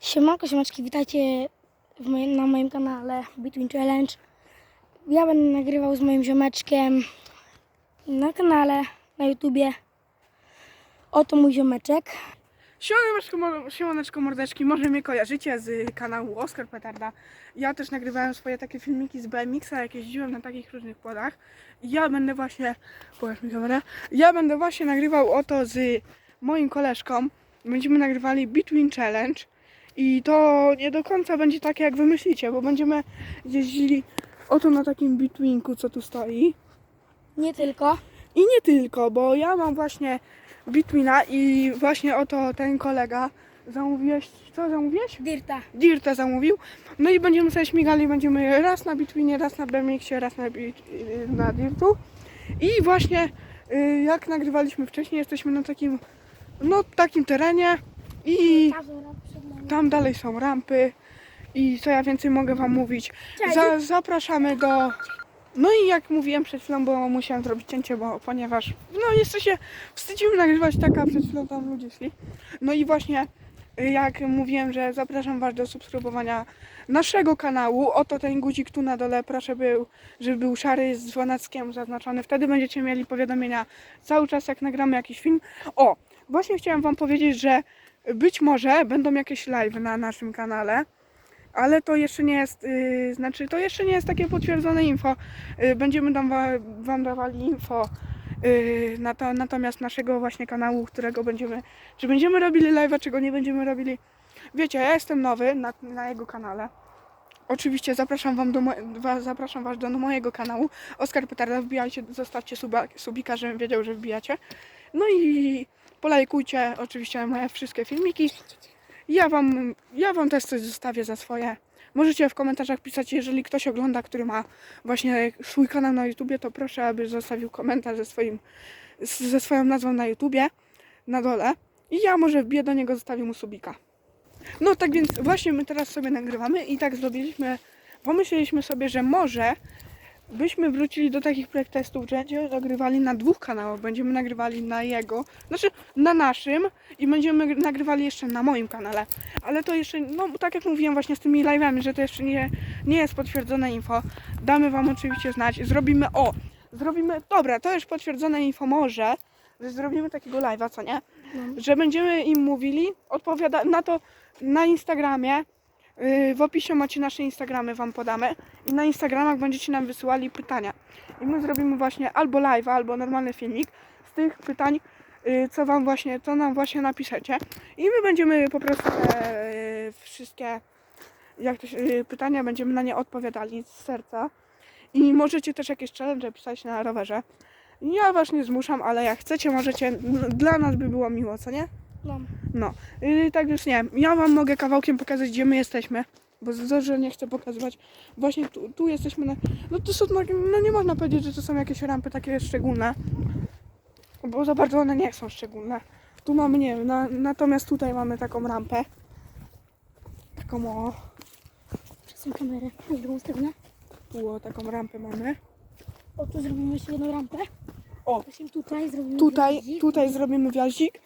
Siemanko, siemaczki, witajcie moim, na moim kanale Between Challenge. Ja będę nagrywał z moim ziomeczkiem na kanale, na YouTubie. Oto mój ziomeczek. Siemaneczko, mo- siemaneczko mordeczki, może mnie kojarzycie z kanału Oskar Petarda. Ja też nagrywałem swoje takie filmiki z BMX-a, jak jeździłem na takich różnych podach. I Ja będę właśnie, pokaż mi kamerę, ja będę właśnie nagrywał oto z moim koleżką. Będziemy nagrywali Between Challenge. I to nie do końca będzie takie jak wy myślicie, bo będziemy jeździli oto na takim Betweenku, co tu stoi. Nie tylko. I nie tylko, bo ja mam właśnie Bitwina i właśnie oto ten kolega zamówiłeś, co zamówiłeś? Dirta. Dirta zamówił. No i będziemy sobie śmigali, będziemy raz na Bitwinie, raz na BMX-ie, raz na, bit, na Dirtu. I właśnie y, jak nagrywaliśmy wcześniej, jesteśmy na takim, no takim terenie i tam dalej są rampy i co ja więcej mogę wam mówić. Za, zapraszamy do. No i jak mówiłem przed chwilą, bo musiałem zrobić cięcie, bo ponieważ no jeszcze się wstydzimy nagrywać taka przed chwilą tam ludzie szli. No i właśnie jak mówiłem, że zapraszam was do subskrybowania naszego kanału. Oto ten guzik tu na dole, proszę był, żeby był szary z dzwoneckiem zaznaczony. Wtedy będziecie mieli powiadomienia cały czas jak nagramy jakiś film. O, właśnie chciałem wam powiedzieć, że być może będą jakieś live na naszym kanale. Ale to jeszcze nie jest, yy, znaczy to jeszcze nie jest takie potwierdzone info. Yy, będziemy tam wa- wam dawali info yy, na to, natomiast naszego właśnie kanału, którego będziemy, czy będziemy robili live'a, czy go nie będziemy robili. Wiecie, ja jestem nowy na, na jego kanale. Oczywiście zapraszam wam do mo- wa- zapraszam was do mojego kanału. Oskar Petarda, wbijajcie, zostawcie suba, subika, żebym wiedział, że wbijacie. No i polajkujcie oczywiście moje wszystkie filmiki. Ja wam, ja wam też coś zostawię za swoje. Możecie w komentarzach pisać, jeżeli ktoś ogląda, który ma właśnie swój kanał na YouTubie, to proszę, aby zostawił komentarz ze, swoim, ze swoją nazwą na YouTubie na dole. I ja może wbiję do niego, zostawię mu subika. No tak więc właśnie my teraz sobie nagrywamy i tak zrobiliśmy, pomyśleliśmy sobie, że może byśmy wrócili do takich projekt testów, że będziemy nagrywali na dwóch kanałach. Będziemy nagrywali na jego, znaczy na naszym i będziemy nagrywali jeszcze na moim kanale. Ale to jeszcze, no tak jak mówiłem właśnie z tymi live'ami, że to jeszcze nie, nie jest potwierdzone info. Damy wam oczywiście znać. Zrobimy, o, zrobimy, dobra, to już potwierdzone info może, że zrobimy takiego live'a, co nie? Że będziemy im mówili, odpowiada na to na Instagramie. Yy, W opisie macie nasze Instagramy, wam podamy. I na Instagramach będziecie nam wysyłali pytania. I my zrobimy właśnie albo live, albo normalny filmik z tych pytań, yy, co wam właśnie, co nam właśnie napiszecie. I my będziemy po prostu te yy, wszystkie jak to się, pytania, będziemy na nie odpowiadali z serca. I możecie też jakieś challenge pisać na rowerze. Ja was nie zmuszam, ale jak chcecie, możecie. Dla nas by było miło, co nie? No. No, yy, tak więc nie, ja wam mogę kawałkiem pokazać, gdzie my jesteśmy, bo za że nie chcę pokazywać. Właśnie tu, tu jesteśmy na, no to są, takie- no nie można powiedzieć, że to są jakieś rampy takie szczególne, bo za bardzo one nie są szczególne. Tu mamy, nie wiem, na, natomiast tutaj mamy taką rampę, taką o, Przesuń kamerę na drugą stronę. tu o, taką rampę mamy. O, tu zrobimy jeszcze jedną rampę. O, Właśnie tutaj zrobimy tutaj, tutaj zrobimy wjaździk, yy,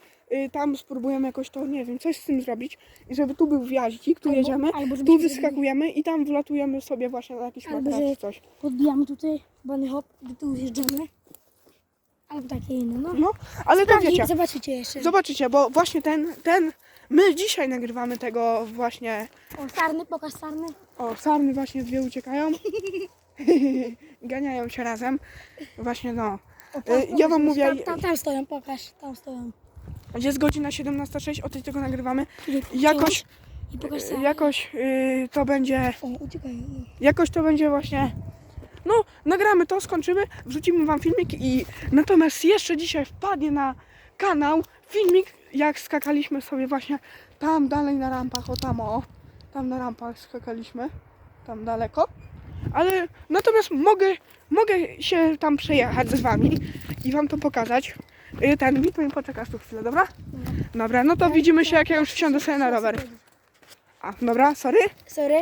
tam spróbujemy jakoś to, nie wiem, coś z tym zrobić i żeby tu był wjaździk, tu Albo- jedziemy, albo tu wyskakujemy i tam wlatujemy sobie właśnie na jakiś Albo materac czy coś. Podbijamy tutaj bunny hop, gdy tu zjeżdżamy. Albo takie inne, no. No, ale to Sprawdzi- wiecie, Zobaczycie jeszcze. zobaczycie, bo właśnie ten, ten, my dzisiaj nagrywamy tego właśnie, O, sarny, pokaż sarny. o, sarny właśnie dwie uciekają, ganiają się razem, właśnie no. O, Y, pokaż, ja wam mówię- Tam, tam, tam stoją, pokaż, tam stoją. Jest godzina 17.06, o tej tego nagrywamy, jakoś, I pokaż jakoś y, to będzie, O, uciekają. no. jakoś to będzie właśnie, no, nagramy to, skończymy, wrzucimy wam filmik i natomiast jeszcze dzisiaj wpadnie na kanał filmik, jak skakaliśmy sobie właśnie tam dalej na rampach, o tam o, tam na rampach skakaliśmy, tam daleko, ale natomiast mogę, mogę się tam przejechać z wami i wam to pokazać. Y, Ten, Witmin, poczekasz tu chwilę, dobra? Dobra, no to widzimy się, jak ja już wsiądę sobie na rower. A, dobra, sorry. Sorry.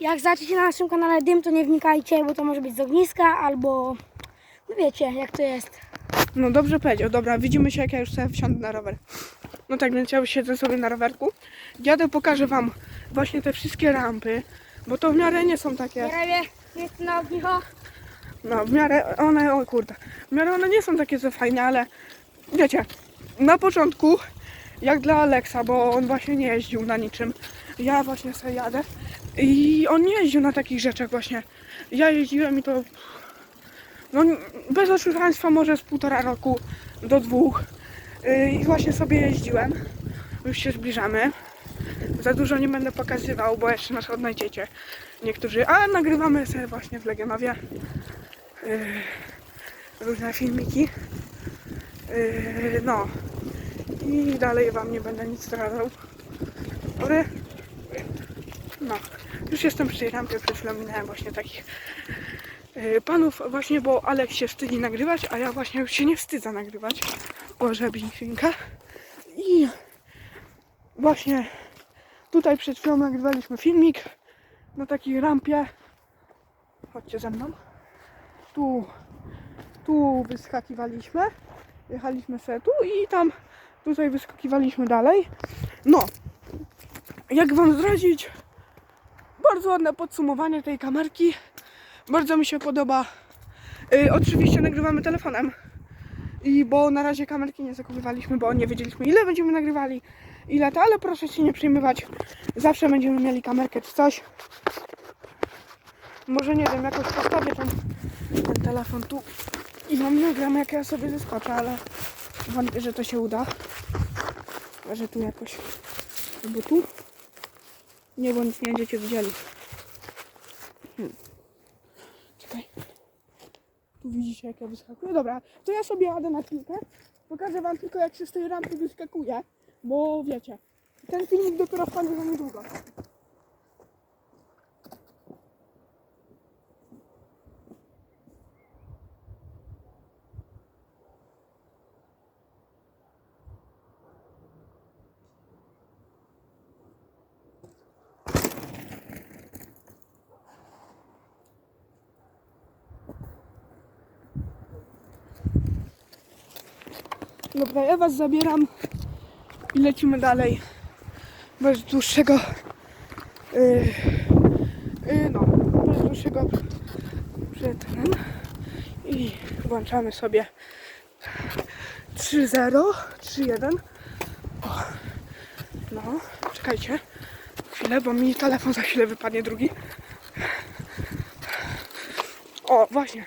Jak zobaczycie na naszym kanale dym, to nie wnikajcie, bo to może być z ogniska albo... No wiecie, jak to jest. No dobrze powiedział, dobra, widzimy się jak ja już sobie wsiądę na rower. No tak, więc ja już siedzę sobie na rowerku. Jadę, pokażę wam właśnie te wszystkie rampy, bo to w miarę nie są takie, Prawie jest na ognicho. no w miarę one, o kurde, w miarę one nie są takie co fajne, ale wiecie, na początku, jak dla Alexa, bo on właśnie nie jeździł na niczym, ja właśnie sobie jadę i on nie jeździł na takich rzeczach właśnie. Ja jeździłem i to, no bez oszukaństwa może z półtora roku do dwóch Yy, i właśnie sobie jeździłem. Już się zbliżamy. Za dużo nie będę pokazywał, bo jeszcze nas odnajdziecie niektórzy, a nagrywamy sobie właśnie w Legionowie yy, różne filmiki. Yy, no i dalej wam nie będę nic zdradzał. Dobry? No, już jestem przy tej rampie, przed chwilą minąłem właśnie takich yy, panów właśnie, bo Alek się wstydzi nagrywać, a ja właśnie już się nie wstydzę nagrywać. Boże, świnka. I właśnie tutaj przed chwilą nagrywaliśmy filmik na takiej rampie. Chodźcie ze mną. Tu, tu wyskakiwaliśmy. Jechaliśmy sobie tu i tam tutaj wyskakiwaliśmy dalej. No, jak wam zdradzić, bardzo ładne podsumowanie tej kamerki. Bardzo mi się podoba. Y, oczywiście nagrywamy telefonem. I bo na razie kamerki nie zakupywaliśmy, bo nie wiedzieliśmy ile będziemy nagrywali, ile to, ale proszę się nie przejmować. Zawsze będziemy mieli kamerkę czy coś. Może nie wiem, jakoś postawię ten, ten telefon tu i wam nagram jak ja sobie zeskoczę, ale wątpię, że to się uda. Że tu jakoś. Albo tu. Nie, bo nic nie będziecie widzieli. Hmm. Czekaj. Tu widzicie jak ja wyskakuję. Dobra, to ja sobie jadę na chwilkę. Pokażę wam tylko jak się z tej rampy wyskakuje. Bo wiecie, ten filmik dopiero wpadnie za niedługo. Dobra, ja was zabieram i lecimy dalej. Bez dłuższego. Yy, yy, no, bez dłuższego przedtem. I włączamy sobie 3-0, 3-1. O, No, czekajcie. Chwilę, bo mi telefon za chwilę wypadnie drugi. O, właśnie.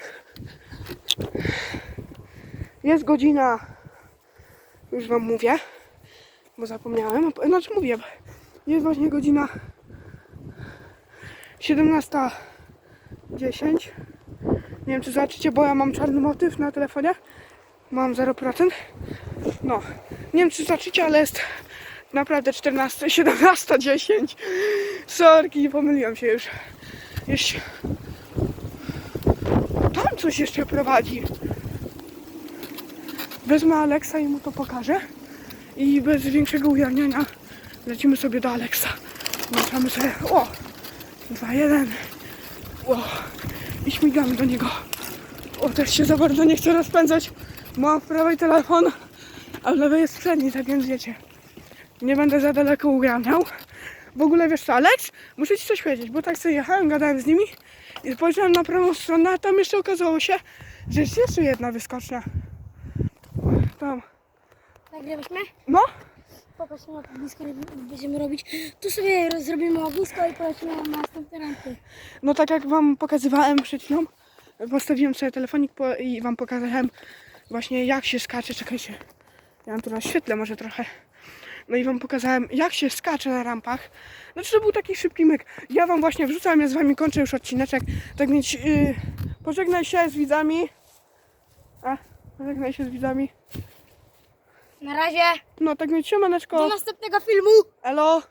Jest godzina już wam mówię, bo zapomniałem. Znaczy mówię, jest właśnie godzina 17.10. Nie wiem czy zobaczycie, bo ja mam czarny motyw na telefonie. Mam 0%. No, nie wiem czy zobaczycie, ale jest naprawdę 14, 17.10. Sorki, pomyliłem się już. Jeszcze... Tam coś jeszcze prowadzi. Wezmę Aleksa i mu to pokażę. I bez większego ujawniania lecimy sobie do Aleksa. Włączamy sobie. O! 2, 1. O! I śmigamy do niego. O, też się za bardzo nie chcę rozpędzać. Mam w prawej telefon, a w lewej jest przedni, tak więc wiecie. Nie będę za daleko ujawniał. W ogóle wiesz co, Aleks? Muszę ci coś powiedzieć, bo tak sobie jechałem, gadałem z nimi i spojrzałem na prawą stronę, a tam jeszcze okazało się, że jest jeszcze jedna wyskocznia. Tam. Nagrywasz mnie? No, Popatrzmy jak blisko będziemy robić. Tu sobie zrobimy ognisko i polecimy na następne rampy. no tak jak wam pokazywałem przed chwilą, postawiłem sobie telefonik po, i wam pokazałem właśnie jak się skacze, czekajcie, ja mam tu na świetle może trochę. No i wam pokazałem jak się skacze na rampach. Znaczy to był taki szybki myk. Ja wam właśnie wrzucam, ja z wami kończę już odcineczek. Tak więc yy, pożegnaj się z widzami. A, pożegnaj się z widzami. Na razie. No tak więc siemaneczko. Do następnego filmu. Elo.